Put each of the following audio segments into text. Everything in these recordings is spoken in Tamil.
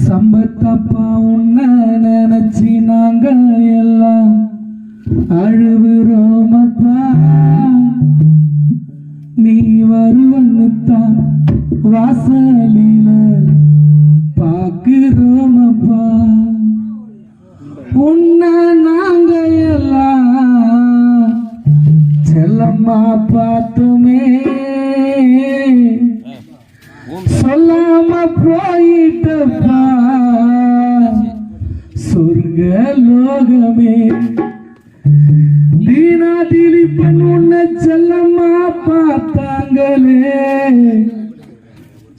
சம்பத்தப்பா உன்ன நினைச்சி நாங்கள் எல்லாம் அழுவுறோமப்பா நீ வருவன்னு தான் வாசலில லோகமே தீனா திலீபன் உன்னை செல்லம்மா பார்த்தாங்களே.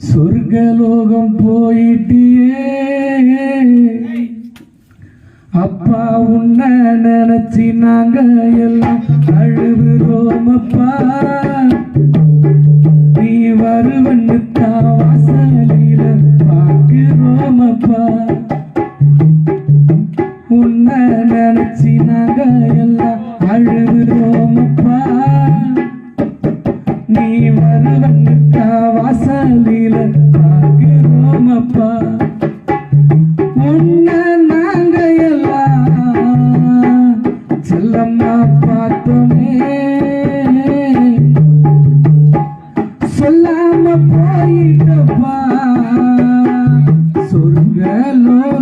சொர்க்க லோகம் போயிட்டியே. அப்பா உன்னை நினைச்சி நாங்க எல்லாம் அழுகுறோம் அப்பா.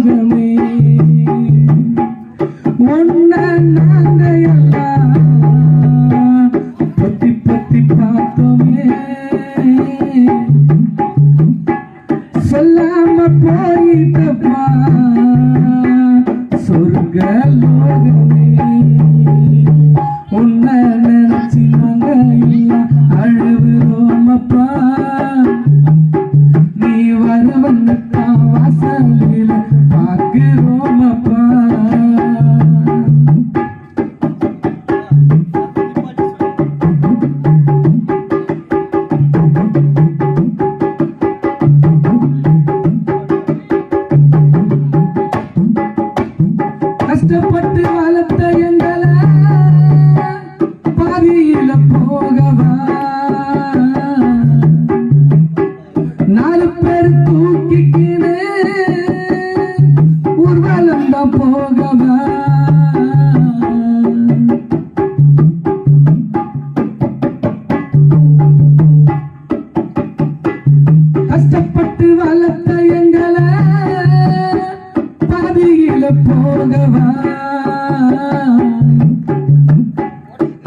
லோகமே உன்னை நாங்க எல்லாம் பத்தி பத்தி பார்த்தோமே. சொல்லாம போயிட்டப்பா சொர்க்க லோகமே. உன்னை நினைச்சு நாங்க எல்லாம் அழுவுறோம் அப்பா. போகவா?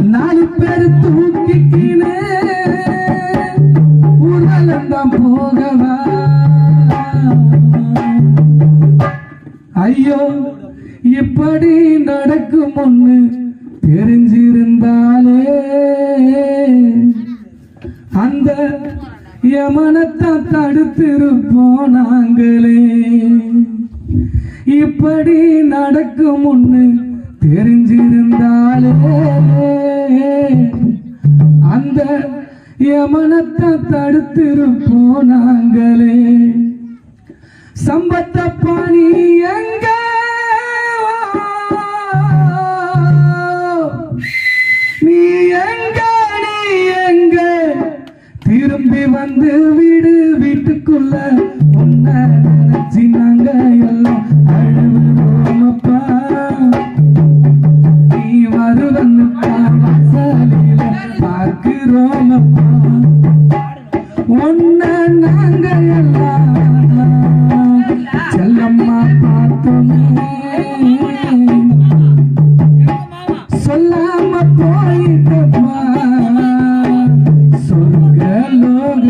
நாலு பேர் தூக்கிக்கினே ஊர்வலம் போகவா? ஐயோ இப்படி நடக்கும் ஒண்ணு தெரிஞ்சிருந்தாலே. அந்த யமனத்தை தடுத்திருப்போம் நாங்களே. இப்படி நடக்கும் ஒண்ணு தெரிஞ்சிருந்தாலே. அந்த யமனத்தை தடுத்திருப்போம் நாங்களே சம்பத்த பாணி எங்க நீ எங்க நீ எங்க? திரும்பி வந்து வீடு வீட்டுக்குள்ள. hello.